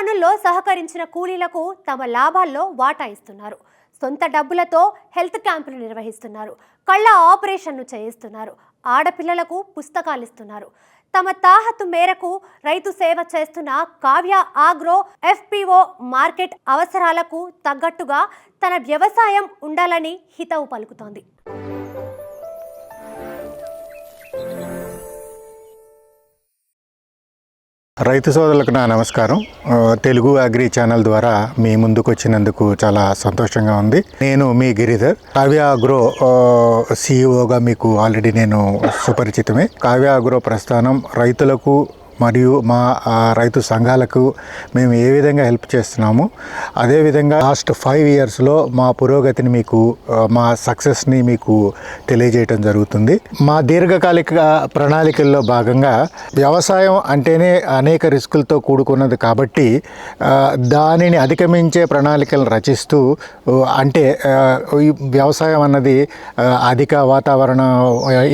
పనుల్లో సహకరించిన కూలీలకు తమ లాభాల్లో వాటా ఇస్తున్నారు. సొంత డబ్బులతో హెల్త్ క్యాంపులు నిర్వహిస్తున్నారు. కళ్ళ ఆపరేషన్ను చేయిస్తున్నారు. ఆడపిల్లలకు పుస్తకాలు ఇస్తున్నారు. తమ తాహతు మేరకు రైతు సేవ చేస్తున్న కావ్య ఆగ్రో ఎఫ్పిఓ మార్కెట్ అవసరాలకు తగ్గట్టుగా తన వ్యవసాయం ఉండాలని హితవు పలుకుతోంది. రైతు సోదరులకు నా నమస్కారం. తెలుగు అగ్రి ఛానల్ ద్వారా మీ ముందుకు వచ్చినందుకు చాలా సంతోషంగా ఉంది. నేను మీ గిరిధర్. కావ్య అగ్రో సిఇఓగా మీకు ఆల్రెడీ నేను సుపరిచితమే. కావ్య అగ్రో ప్రస్థానం రైతులకు మరియు మా రైతు సంఘాలకు మేము ఏ విధంగా హెల్ప్ చేస్తున్నాము అదేవిధంగా లాస్ట్ ఫైవ్ ఇయర్స్లో మా పురోగతిని మీకు మా సక్సెస్ని మీకు తెలియజేయటం జరుగుతుంది. మా దీర్ఘకాలిక ప్రణాళికల్లో భాగంగా వ్యవసాయం అంటేనే అనేక రిస్కులతో కూడుకున్నది కాబట్టి దానిని అధిగమించే ప్రణాళికలను రచిస్తూ అంటే వ్యవసాయం అన్నది అధిక వాతావరణ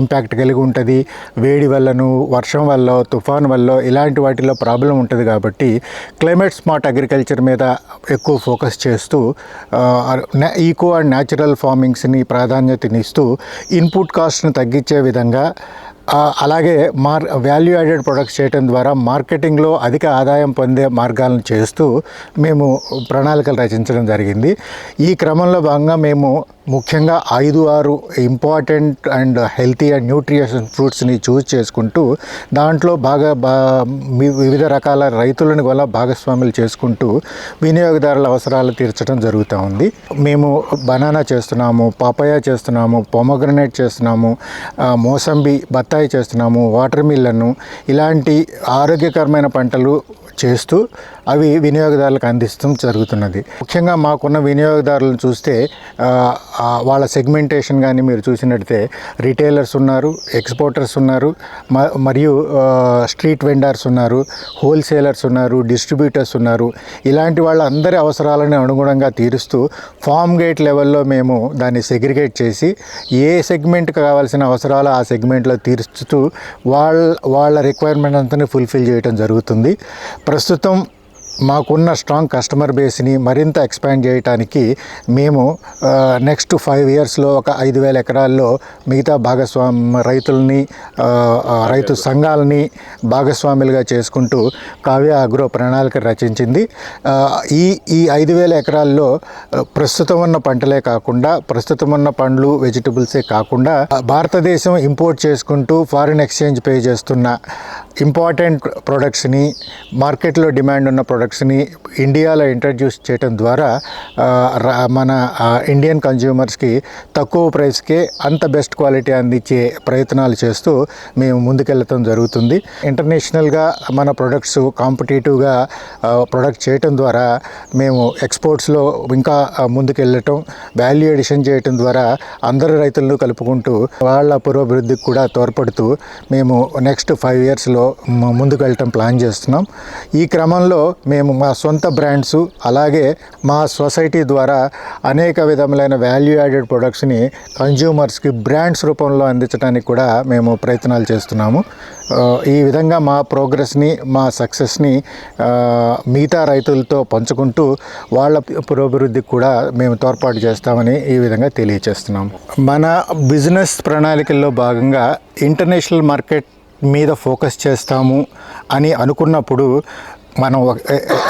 ఇంపాక్ట్ కలిగి ఉంటుంది. వేడి వల్లను వర్షం వల్ల తుఫాన్ వల్ల ఇలాంటి వాటిలో ప్రాబ్లం ఉంటుంది కాబట్టి క్లైమేట్ స్మార్ట్ అగ్రికల్చర్ మీద ఎక్కువ ఫోకస్ చేస్తూ ఈకో అండ్ న్యాచురల్ ఫార్మింగ్స్ని ప్రాధాన్యతనిస్తూ ఇన్పుట్ కాస్ట్ని తగ్గించే విధంగా అలాగే మార్ వాల్యూ యాడెడ్ ప్రొడక్ట్స్ చేయడం ద్వారా మార్కెటింగ్లో అధిక ఆదాయం పొందే మార్గాలను చేస్తూ మేము ప్రణాళికలు రచించడం జరిగింది. ఈ క్రమంలో భాగంగా మేము ముఖ్యంగా ఐదు ఆరు important and healthy and nutrition ఫ్రూట్స్ని చూస్ చేసుకుంటూ దాంట్లో బాగా బా వివిధ రకాల రైతులను వల్ల భాగస్వాములు చేసుకుంటూ వినియోగదారుల అవసరాలు తీర్చడం జరుగుతూ ఉంది. మేము బనానా చేస్తున్నాము పాపయ చేస్తున్నాము పొమగ్రనేట్ చేస్తున్నాము మోసంబి బత్తాయి చేస్తున్నాము వాటర్ మిల్లను ఇలాంటి ఆరోగ్యకరమైన పంటలు చేస్తూ అవి వినియోగదారులకు అందిస్తూ జరుగుతున్నది. ముఖ్యంగా మాకున్న వినియోగదారులను చూస్తే వాళ్ళ సెగ్మెంటేషన్ కానీ మీరు చూసినట్టే రిటైలర్స్ ఉన్నారు ఎక్స్పోర్టర్స్ ఉన్నారు మ- మరియు స్ట్రీట్ వెండర్స్ ఉన్నారు హోల్సేలర్స్ ఉన్నారు డిస్ట్రిబ్యూటర్స్ ఉన్నారు. ఇలాంటి వాళ్ళందరి అవసరాలను అనుగుణంగా తీరుస్తూ ఫామ్ గేట్ లెవెల్లో మేము దాన్ని సెగ్రిగేట్ చేసి ఏ సెగ్మెంట్కి కావాల్సిన అవసరాలు ఆ సెగ్మెంట్లో తీరుస్తూ వాళ్ళ వాళ్ళ రిక్వైర్మెంట్ అంతా ఫుల్ఫిల్ చేయడం జరుగుతుంది. ప్రస్తుతం మాకున్న స్ట్రాంగ్ కస్టమర్ బేస్ని మరింత ఎక్స్పాండ్ చేయడానికి మేము నెక్స్ట్ ఫైవ్ ఇయర్స్లో ఒక ఐదు వేల ఎకరాల్లో మిగతా భాగస్వామి రైతుల్ని రైతు సంఘాలని భాగస్వాములుగా చేసుకుంటూ కావ్య అగ్రో ప్రణాళిక రచించింది. ఈ ఈ ఐదు వేల ఎకరాల్లో ప్రస్తుతం ఉన్న పంటలే కాకుండా ప్రస్తుతం ఉన్న పండ్లు వెజిటబుల్సే కాకుండా భారతదేశం ఇంపోర్ట్ చేసుకుంటూ ఫారిన్ ఎక్స్చేంజ్ పే చేస్తున్న ఇంపార్టెంట్ ప్రొడక్ట్స్ని మార్కెట్లో డిమాండ్ ఉన్న ప్రొడక్ట్స్ని ఇండియాలో ఇంట్రడ్యూస్ చేయడం ద్వారా మన ఇండియన్ కన్జ్యూమర్స్కి తక్కువ ప్రైస్కే అంత బెస్ట్ క్వాలిటీ అందించే ప్రయత్నాలు చేస్తూ మేము ముందుకెళ్ళటం జరుగుతుంది. ఇంటర్నేషనల్గా మన ప్రొడక్ట్స్ కాంపిటేటివ్గా ప్రొడక్ట్ చేయటం ద్వారా మేము ఎక్స్పోర్ట్స్లో ఇంకా ముందుకెళ్ళటం వాల్యూ ఎడిషన్ చేయటం ద్వారా అందరు రైతులను కలుపుకుంటూ వాళ్ళ పురోభివృద్ధికి కూడా తోడ్పడుతూ మేము నెక్స్ట్ ఫైవ్ ఇయర్స్లో ముందుకు వెళ్ళటం ప్లాన్ చేస్తున్నాం. ఈ క్రమంలో మేము మా సొంత బ్రాండ్స్ అలాగే మా సొసైటీ ద్వారా అనేక విధములైన వాల్యూ యాడెడ్ ప్రొడక్ట్స్ని కన్జ్యూమర్స్కి బ్రాండ్స్ రూపంలో అందించడానికి కూడా మేము ప్రయత్నాలు చేస్తున్నాము. ఈ విధంగా మా ప్రోగ్రెస్ని మా సక్సెస్ని మిగతా రైతులతో పంచుకుంటూ వాళ్ళ పురోభివృద్ధికి కూడా మేము తోడ్పాటు చేస్తామని ఈ విధంగా తెలియజేస్తున్నాం మన బిజినెస్ ప్రణాళికల్లో భాగంగా ఇంటర్నేషనల్ మార్కెట్ మీద ఫోకస్ చేస్తాము అని అనుకున్నప్పుడు మనం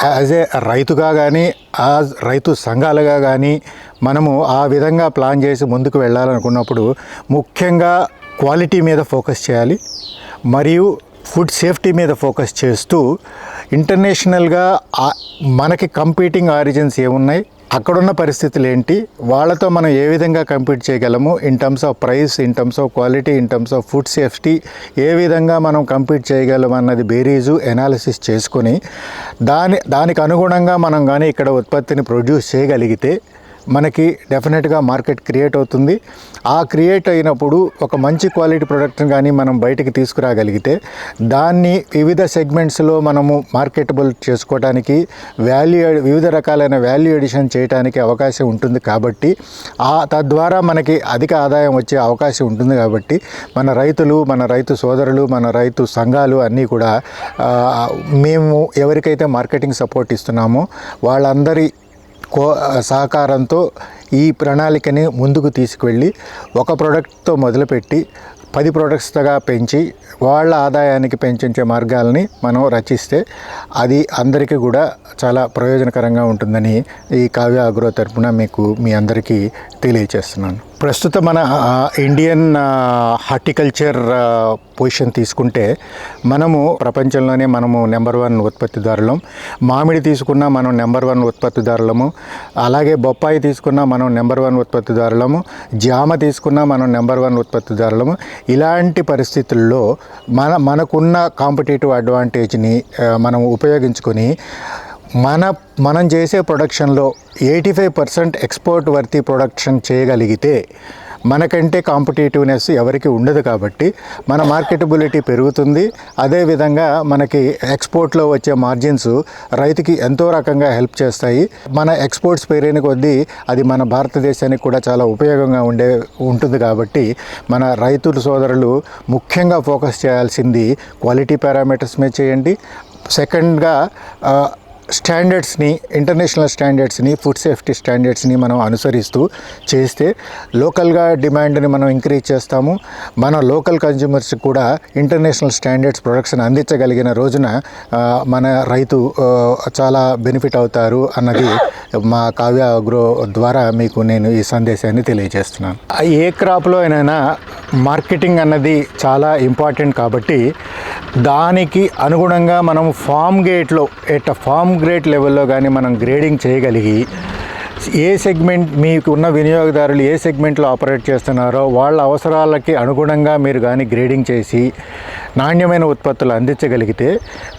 యాజ్ ఏ రైతుగా కానీ ఆ రైతు సంఘాలుగా కానీ మనము ఆ విధంగా ప్లాన్ చేసి ముందుకు వెళ్ళాలనుకున్నప్పుడు ముఖ్యంగా క్వాలిటీ మీద ఫోకస్ చేయాలి. మరియు ఫుడ్ సేఫ్టీ మీద ఫోకస్ చేస్తూ ఇంటర్నేషనల్గా మనకి కంపీటింగ్ ఆరిజిన్స్ ఏమున్నాయి? అక్కడున్న పరిస్థితులు ఏంటి వాళ్ళతో మనం ఏ విధంగా కంపీట్ చేయగలము? In terms of price in terms of quality in terms of food safety ఏ విధంగా మనం కంపీట్ చేయగలం అన్నది బేరీజు ఎనాలిసిస్ చేసుకొని దాని దానికి అనుగుణంగా మనం కానీ ఇక్కడ ఉత్పత్తిని ప్రొడ్యూస్ చేయగలిగితే మనకి డెఫినెట్గా మార్కెట్ క్రియేట్ అవుతుంది. ఆ క్రియేట్ అయినప్పుడు ఒక మంచి క్వాలిటీ ప్రొడక్ట్ని కానీ మనం బయటికి తీసుకురాగలిగితే దాన్ని వివిధ సెగ్మెంట్స్లో మనము మార్కెటబుల్ చేసుకోవడానికి వాల్యూ వివిధ రకాలైన వాల్యూ ఎడిషన్ చేయడానికి అవకాశం ఉంటుంది కాబట్టి ఆ తద్వారా మనకి అధిక ఆదాయం వచ్చే అవకాశం ఉంటుంది కాబట్టి మన రైతులు మన రైతు సోదరులు మన రైతు సంఘాలు అన్నీ కూడా మేము ఎవరికైతే మార్కెటింగ్ సపోర్ట్ ఇస్తున్నామో వాళ్ళందరి కో సహకారంతో ఈ ప్రణాళికని ముందుకు తీసుకువెళ్ళి ఒక ప్రోడక్ట్తో మొదలుపెట్టి పది ప్రోడక్ట్స్గా పెంచి వాళ్ళ ఆదాయానికి పెంచే మార్గాల్ని మనం రచిస్తే అది అందరికీ కూడా చాలా ప్రయోజనకరంగా ఉంటుందని ఈ కావ్య అగ్రో తరపున మీకు మీ అందరికీ తెలియచేస్తున్నాను. ప్రస్తుతం మన ఇండియన్ హార్టికల్చర్ పొజిషన్ తీసుకుంటే మనము ప్రపంచంలోనే మనము నెంబర్ వన్ ఉత్పత్తిదారులం. మామిడి తీసుకున్నా మనం నెంబర్ వన్ ఉత్పత్తిదారులము. అలాగే బొప్పాయి తీసుకున్నా మనం నెంబర్ వన్ ఉత్పత్తిదారులము. జామ తీసుకున్నా మనం నెంబర్ వన్ ఉత్పత్తిదారులము. ఇలాంటి పరిస్థితుల్లో మన మనకున్న కాంపిటేటివ్ అడ్వాంటేజ్ని మనం ఉపయోగించుకొని మన మనం చేసే ప్రొడక్షన్లో eighty five percent export worthy production చేయగలిగితే మనకంటే కాంపిటేటివ్నెస్ ఎవరికి ఉండదు కాబట్టి మన మార్కెటబిలిటీ పెరుగుతుంది. అదేవిధంగా మనకి ఎక్స్పోర్ట్లో వచ్చే మార్జిన్స్ రైతుకి ఎంతో రకంగా హెల్ప్ చేస్తాయి. మన ఎక్స్పోర్ట్స్ పెరిగిన కొద్దీ అది మన భారతదేశానికి కూడా చాలా ఉపయోగంగా ఉండే ఉంటుంది కాబట్టి మన రైతుల సోదరులు ముఖ్యంగా ఫోకస్ చేయాల్సింది క్వాలిటీ పారామీటర్స్ మీద చేయండి. సెకండ్గా స్టాండర్డ్స్ని ఇంటర్నేషనల్ స్టాండర్డ్స్ని ఫుడ్ సేఫ్టీ స్టాండర్డ్స్ని మనం అనుసరిస్తూ చేస్తే లోకల్గా డిమాండ్ని మనం ఇంక్రీజ్ చేస్తాము. మన లోకల్ కన్జ్యూమర్స్ కూడా ఇంటర్నేషనల్ స్టాండర్డ్స్ ప్రొడక్షన్ అందించగలిగిన రోజున మన రైతు చాలా బెనిఫిట్ అవుతారు అన్నది మా కావ్య అగ్రో ద్వారా మీకు నేను ఈ సందేశాన్ని తెలియజేస్తున్నాను. ఏ క్రాప్లో అయినా మార్కెటింగ్ అన్నది చాలా ఇంపార్టెంట్ కాబట్టి దానికి అనుగుణంగా మనం ఫామ్ గేట్లో ఎట్ ఫామ్ గ్రేట్ లెవెల్లో కానీ మనం గ్రేడింగ్ చేయగలిగి ఏ సెగ్మెంట్ మీకు ఉన్న వినియోగదారులు ఏ సెగ్మెంట్లో ఆపరేట్ చేస్తున్నారో వాళ్ళ అవసరాలకి అనుగుణంగా మీరు కానీ గ్రేడింగ్ చేసి నాణ్యమైన ఉత్పత్తులు అందించగలిగితే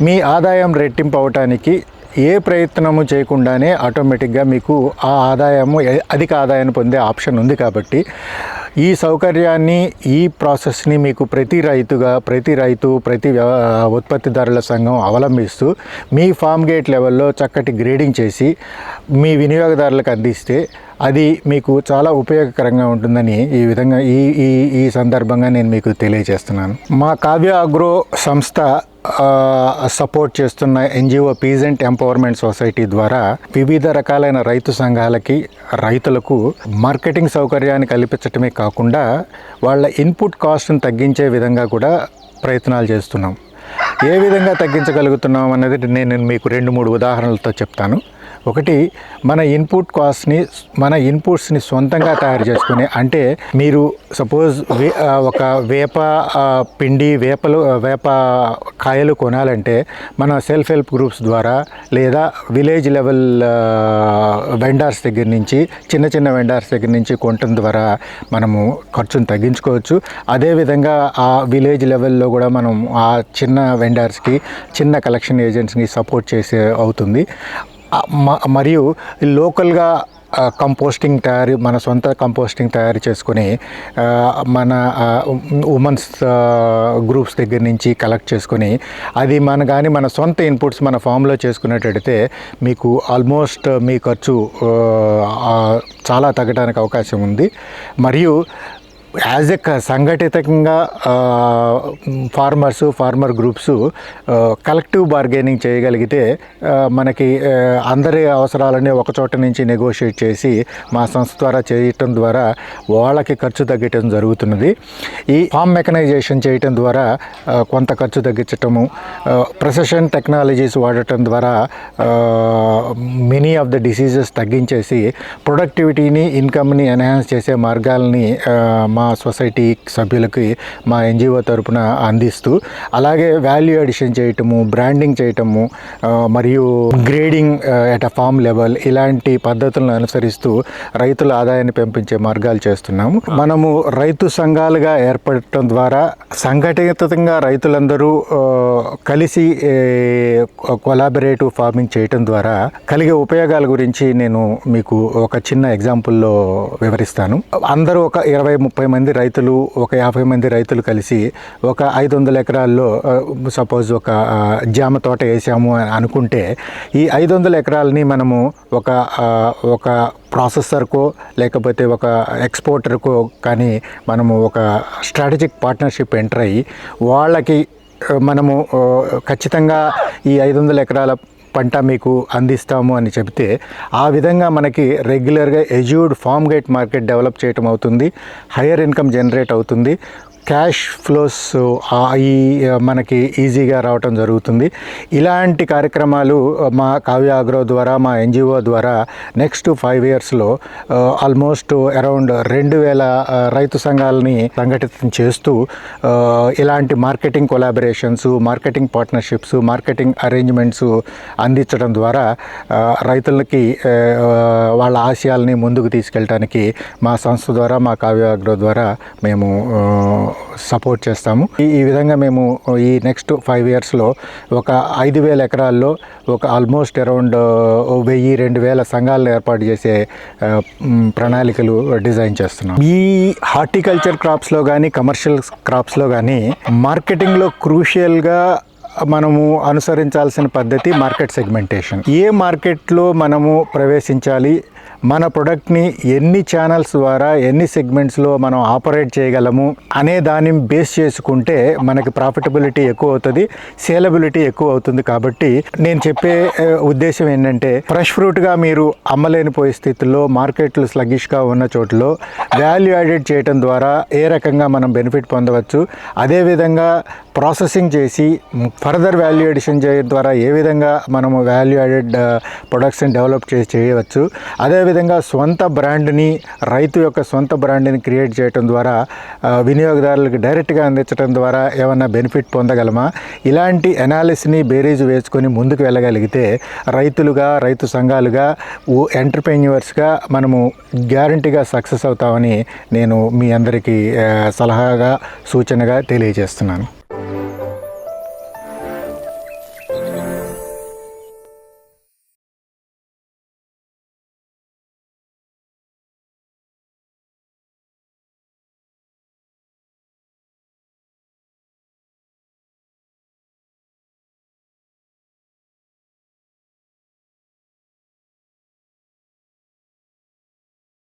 మీ ఆదాయం రెట్టింపు అవటానికి ఏ ప్రయత్నము చేయకుండానే ఆటోమేటిక్గా మీకు ఆ ఆదాయము అధిక ఆదాయాన్ని పొందే ఆప్షన్ ఉంది కాబట్టి ఈ సౌకర్యాన్ని ఈ ప్రాసెస్ని మీకు ప్రతి రైతుగా ప్రతి రైతు ప్రతి ఉత్పత్తిదారుల సంఘం అవలంబిస్తూ మీ ఫామ్ గేట్ లెవెల్లో చక్కటి గ్రేడింగ్ చేసి మీ వినియోగదారులకు అందిస్తే అది మీకు చాలా ఉపయోగకరంగా ఉంటుందని ఈ విధంగా ఈ ఈ ఈ సందర్భంగా నేను మీకు తెలియజేస్తున్నాను. మా కావ్య అగ్రో సంస్థ సపోర్ట్ చేస్తున్న ఎన్జిఓ పీజెంట్ ఎంపవర్మెంట్ సొసైటీ ద్వారా వివిధ రకాలైన రైతు సంఘాలకి రైతులకు మార్కెటింగ్ సౌకర్యాన్ని కల్పించటమే కాకుండా వాళ్ళ ఇన్పుట్ కాస్ట్ని తగ్గించే విధంగా కూడా ప్రయత్నాలు చేస్తున్నాం. ఏ విధంగా తగ్గించగలుగుతున్నాం అనేది నేను మీకు రెండు మూడు ఉదాహరణలతో చెప్తాను. ఒకటి మన ఇన్పుట్ కాస్ట్ని మన ఇన్పుట్స్ని సొంతంగా తయారు చేసుకుని అంటే మీరు సపోజ్ వే ఒక వేప పిండి వేపలు వేప కాయలు కొనాలంటే మన సెల్ఫ్ హెల్ప్ గ్రూప్స్ ద్వారా లేదా విలేజ్ లెవెల్ వెండార్స్ దగ్గర నుంచి చిన్న చిన్న వెండార్స్ దగ్గర నుంచి కొనటం ద్వారా మనము ఖర్చును తగ్గించుకోవచ్చు. అదేవిధంగా ఆ విలేజ్ లెవెల్లో కూడా మనం ఆ చిన్న వెండర్స్కి చిన్న కలెక్షన్ ఏజెంట్స్ని సపోర్ట్ చేసే అవుతుంది. మరియు లోకల్గా కంపోస్టింగ్ తయారు మన సొంత కంపోస్టింగ్ తయారు చేసుకొని మన ఉమెన్స్ గ్రూప్స్ దగ్గర నుంచి కలెక్ట్ చేసుకొని అది మన కానీ మన సొంత ఇన్పుట్స్ మన ఫామ్లో చేసుకునేటట్టయితే మీకు ఆల్మోస్ట్ మీ ఖర్చు చాలా తగ్గడానికి అవకాశం ఉంది. మరియు యాజ్ ఎ సంఘటితంగా farmers farmer groups collective bargaining చేయగలిగితే మనకి అందరి అవసరాలని ఒక చోట నుంచి నెగోషియేట్ చేసి మా సంస్థ ద్వారా చేయటం ద్వారా వాళ్ళకి ఖర్చు తగ్గటం జరుగుతున్నది. ఈ ఫామ్ మెకనైజేషన్ చేయటం ద్వారా కొంత ఖర్చు తగ్గించటము ప్రొసెషన్ టెక్నాలజీస్ వాడటం ద్వారా మెనీ ఆఫ్ ద డిసీజెస్ తగ్గించేసి ప్రొడక్టివిటీని ఇన్కమ్ని ఎన్హాన్స్ చేసే మార్గాల్ని మా మా సొసైటీ సభ్యులకి మా ఎన్జిఓ తరపున అందిస్తూ అలాగే వాల్యూ అడిషన్ చేయటము బ్రాండింగ్ చేయటము మరియు grading at a farm level ఇలాంటి పద్ధతులను అనుసరిస్తూ రైతుల ఆదాయాన్ని పెంపించే మార్గాలు చేస్తున్నాము. మనము రైతు సంఘాలుగా ఏర్పడటం ద్వారా సంఘటితంగా రైతులందరూ కలిసి కొలాబరేటివ్ ఫార్మింగ్ చేయటం ద్వారా కలిగే ఉపయోగాల గురించి నేను మీకు ఒక చిన్న ఎగ్జాంపుల్లో వివరిస్తాను. అందరూ ఒక ఇరవై ముప్పై మంది రైతులు ఒక యాభై మంది రైతులు కలిసి ఒక ఐదు వందల ఎకరాల్లో సపోజ్ ఒక జామ తోట వేసాము అని అనుకుంటే ఈ ఐదు వందల ఎకరాలని మనము ఒక ఒక ప్రాసెసర్కో లేకపోతే ఒక ఎక్స్పోర్టర్కో కానీ మనము ఒక స్ట్రాటజిక్ పార్ట్నర్షిప్ ఎంటర్ అయ్యి వాళ్ళకి మనము ఖచ్చితంగా ఈ ఐదు వందల ఎకరాల పంట మీకు అందిస్తాము అని చెప్తే ఆ విధంగా మనకి రెగ్యులర్గా assured farm gate market develop చేయటం అవుతుంది. హయ్యర్ ఇన్కమ్ జనరేట్ అవుతుంది. క్యాష్ ఫ్లోస్ ఈ మనకి ఈజీగా రావటం జరుగుతుంది. ఇలాంటి కార్యక్రమాలు మా కావ్య అగ్రో ద్వారా మా ఎన్జిఓ ద్వారా నెక్స్ట్ ఫైవ్ ఇయర్స్లో ఆల్మోస్ట్ అరౌండ్ రెండు వేల రైతు సంఘాలని సంఘటితం చేస్తూ ఇలాంటి marketing collaborations marketing partnerships marketing arrangements అందించడం ద్వారా రైతులకి వాళ్ళ ఆశయాల్ని ముందుకు తీసుకెళ్ళడానికి మా సంస్థ ద్వారా మా కావ్య అగ్రో ద్వారా మేము సపోర్ట్ చేస్తాము. ఈ విధంగా మేము ఈ నెక్స్ట్ ఫైవ్ ఇయర్స్లో ఒక ఐదు వేల ఎకరాల్లో ఒక ఆల్మోస్ట్ అరౌండ్ వెయ్యి రెండు వేల సంఘాలను ఏర్పాటు చేసే ప్రణాళికలు డిజైన్ చేస్తున్నాం. ఈ హార్టికల్చర్ క్రాప్స్లో కానీ కమర్షియల్ క్రాప్స్లో కానీ మార్కెటింగ్లో క్రూషియల్గా మనము అనుసరించాల్సిన పద్ధతి మార్కెట్ సెగ్మెంటేషన్ ఏ మార్కెట్లో మనము ప్రవేశించాలి మన ప్రొడక్ట్ని ఎన్ని ఛానల్స్ ద్వారా ఎన్ని సెగ్మెంట్స్లో మనం ఆపరేట్ చేయగలము అనే దాన్ని బేస్ చేసుకుంటే మనకి ప్రాఫిటబిలిటీ ఎక్కువ అవుతుంది సేలబిలిటీ ఎక్కువ అవుతుంది కాబట్టి నేను చెప్పే ఉద్దేశం ఏంటంటే ఫ్రెష్ ఫ్రూట్గా మీరు అమ్మలేని పరిస్థితుల్లో మార్కెట్లు స్లగిష్గా ఉన్న చోట్లో వాల్యూ యాడెడ్ చేయటం ద్వారా ఏ రకంగా మనం బెనిఫిట్ పొందవచ్చు అదేవిధంగా ప్రాసెసింగ్ చేసి ఫర్దర్ వాల్యూ ఎడిషన్ చేయడం ద్వారా ఏ విధంగా మనము వాల్యూ యాడెడ్ ప్రొడక్ట్స్ని డెవలప్ చేసి చేయవచ్చు. అదేవిధంగా సొంత బ్రాండ్ని రైతు యొక్క సొంత బ్రాండ్ని క్రియేట్ చేయడం ద్వారా వినియోగదారులకు డైరెక్ట్గా అందించడం ద్వారా ఏమన్నా బెనిఫిట్ పొందగలమా? ఇలాంటి అనాలిసిస్ని బేరీజ్ వేసుకొని ముందుకు వెళ్ళగలిగితే రైతులుగా రైతు సంఘాలుగా ఎంటర్ప్రెన్యూవర్స్గా మనము గ్యారంటీగా సక్సెస్ అవుతామని నేను మీ అందరికీ సలహాగా సూచనగా తెలియజేస్తున్నాను.